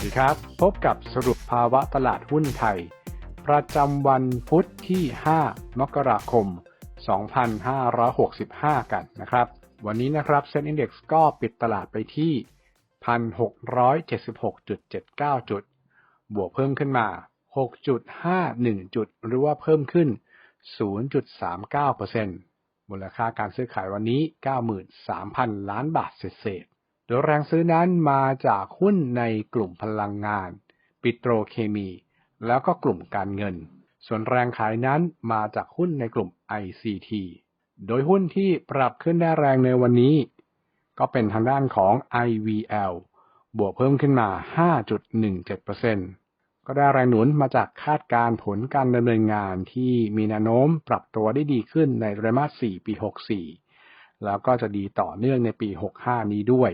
วัสดีครับ พบกับสรุปภาวะตลาดหุ้นไทย ประจำวันพุธที่ 5 มกราคม 2565 กันนะครับ วันนี้นะครับเซ็นอินดี x ก็ปิดตลาดไปที่ 1,676.79 จุด บวกเพิ่มขึ้นมา 6.51 จุด หรือว่าเพิ่มขึ้น 0.39%มูลค่าการซื้อขายวันนี้ 93,000 ล้านบาทเศษ โดยแรงซื้อนั้นมาจากหุ้นในกลุ่มพลังงาน ปิโตรเคมี แล้วก็กลุ่มการเงิน ส่วนแรงขายนั้นมาจากหุ้นในกลุ่ม ICT โดยหุ้นที่ปรับขึ้นได้แรงในวันนี้ ก็เป็นทางด้านของ IVL บวกเพิ่มขึ้นมา 5.17%ก็ได้แรงหนุนมาจากคาดการผลการดำเนินงานที่มีแนวโน้มปรับตัวได้ดีขึ้นในไตรมาส 4 ปี 64 แล้วก็จะดีต่อเนื่องในปี 65 นี้ด้วย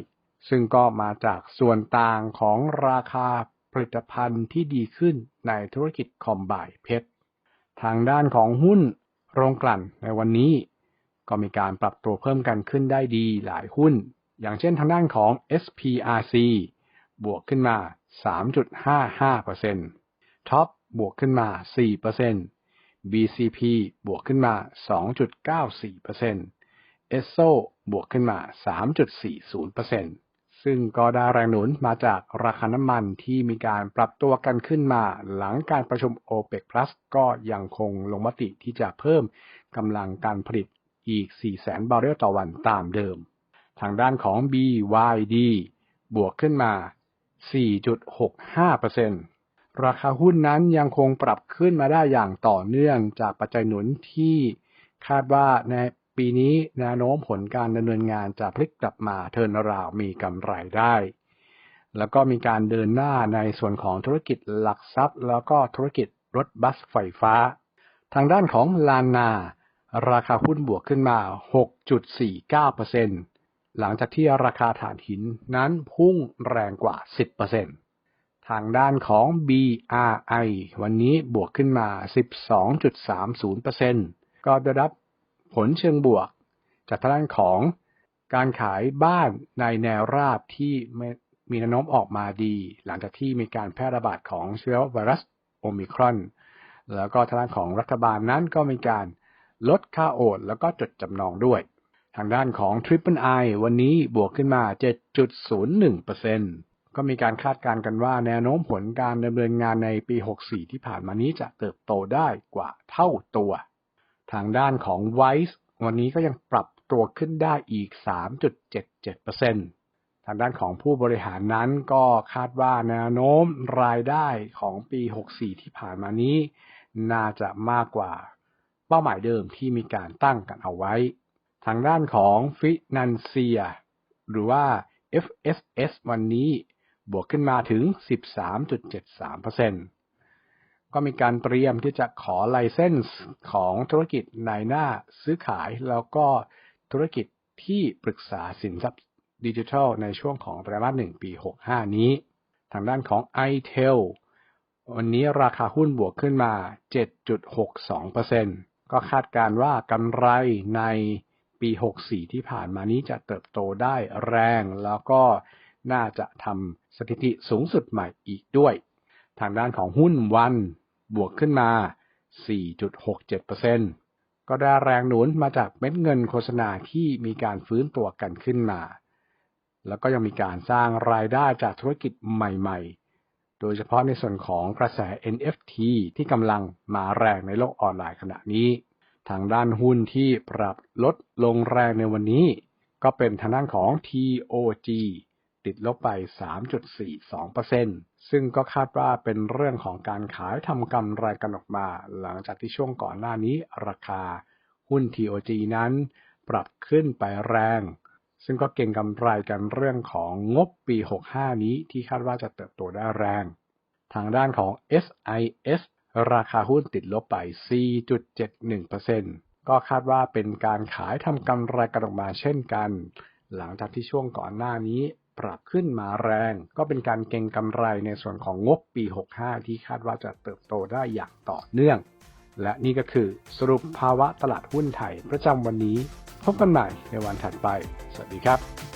ซึ่งก็มาจากส่วนต่างของราคาผลิตภัณฑ์ที่ดีขึ้นในธุรกิจคอมไบเพชร ทางด้านของหุ้นโรงกลั่นในวันนี้ ก็มีการปรับตัวเพิ่มกันขึ้นได้ดีหลายหุ้น อย่างเช่นทางด้านของ SPRC บวกขึ้นมา 3.55%ท็อปบวกขึ้นมา 4% BCP บวกขึ้นมา 2.94% e s s o บวกขึ้นมา 3.40% ซึ่งก็ได้แรงหนุนมาจากราคาน้ำมันที่มีการปรับตัวกันขึ้นมา หลังการประชุม OPEC Plus ก็ยังคงลงมติที่จะเพิ่มกำลังการผลิตอีก 400,000 บาร์เรลต่อวันตามเดิม ทางด้านของ BYD บวกขึ้นมา 4.65%ราคาหุ้นนั้นยังคงปรับขึ้นมาได้อย่างต่อเนื่องจากปัจจัยหนุนที่คาดว่าใน ปีนี้แนวโน้มผลการดำเนินงานจะพลิกกลับมาเทินราวมีกำไรได้ แล้วก็มีการเดินหน้าในส่วนของธุรกิจหลักทรัพย์ แล้วก็ธุรกิจรถบัสไฟฟ้า ทางด้านของลานนา ราคาหุ้นบวกขึ้นมา 6.49%หลังจากที่ราคาถ่านหินนั้นพุ่งแรงกว่า 10%ทางด้านของ BRI วันนี้บวกขึ้นมา 12.30%ก็ได้รับ ผลเชิงบวก จากทางด้านของการขายบ้านในแนวราบที่มีแนวโน้มออกมาดี หลังจากที่มีการแพร่ระบาดของเชื้อไวรัสโอมิครอน แล้วก็ทางด้านของรัฐบาลนั้นก็มีการลดค่าโอนแล้วก็จดจำนองด้วย ทางด้านของ Triple I วันนี้บวกขึ้นมา 7.01%ก็มีการคาดการณ์กันว่าแนวโน้มผลการดำเนินงานในปี 64 ที่ผ่านมานี้จะเติบโตได้กว่าเท่าตัว ทางด้านของ Wise วันนี้ก็ยังปรับตัวขึ้นได้อีก 3.77%ทางด้านของผู้บริหารนั้นก็คาดว่าแนวโน้มรายได้ของปี 64 ที่ผ่านมานี้ น่าจะมากกว่าเป้าหมายเดิมที่มีการตั้งกันเอาไว้ ทางด้านของฟินันเซียหรือว่า FSS วันนี้บวกขึ้นมาถึง 13.73% ก็มีการเตรียมที่จะขอไลเซนส์ของธุรกิจในหน้าซื้อขาย แล้วก็ธุรกิจที่ปรึกษาสินทรัพย์ดิจิทัลในช่วงของไตรมาส1ปี 65 นี้ ทางด้านของ iTel วันนี้ราคาหุ้นบวกขึ้นมา 7.62%ก็คาดการว่ากำไรในปี 64 ที่ผ่านมานี้จะเติบโตได้แรง แล้วก็น่าจะทำสถิติสูงสุดใหม่อีกด้วย ทางด้านของหุ้นวัน บวกขึ้นมา 4.67%ก็ได้แรงหนุนมาจากเม็ดเงินโฆษณาที่มีการฟื้นตัวกันขึ้นมา แล้วก็ยังมีการสร้างรายได้จากธุรกิจใหม่ๆ โดยเฉพาะในส่วนของกระแส NFT ที่กำลังมาแรงในโลกออนไลน์ขณะนี้ ทางด้านหุ้นที่ปรับลดลงแรงในวันนี้ ก็เป็นทางด้านของ TOG ติดลบไป 3.42%ซึ่งก็คาดว่าเป็นเรื่องของการขายทำกำไรกันออกมา หลังจากที่ช่วงก่อนหน้านี้ราคาหุ้น TOG นั้นปรับขึ้นไปแรง ซึ่งก็เก่งกำไรกันเรื่องของงบปี 65 นี้ที่คาดว่าจะเติบโตได้แรง ทางด้านของ SIS ราคาหุ้นติดลบไป 4.71%ก็คาดว่าเป็นการขายทำกำไรกันออกมาเช่นกัน หลังจากที่ช่วงก่อนหน้านี้ ปรับขึ้นมาแรง ก็เป็นการเก็งกำไรในส่วนของงบปี 65 ที่คาดว่าจะเติบโตได้อย่างต่อเนื่อง และนี่ก็คือสรุปภาวะตลาดหุ้นไทยประจำวันนี้ พบกันใหม่ในวันถัดไป สวัสดีครับ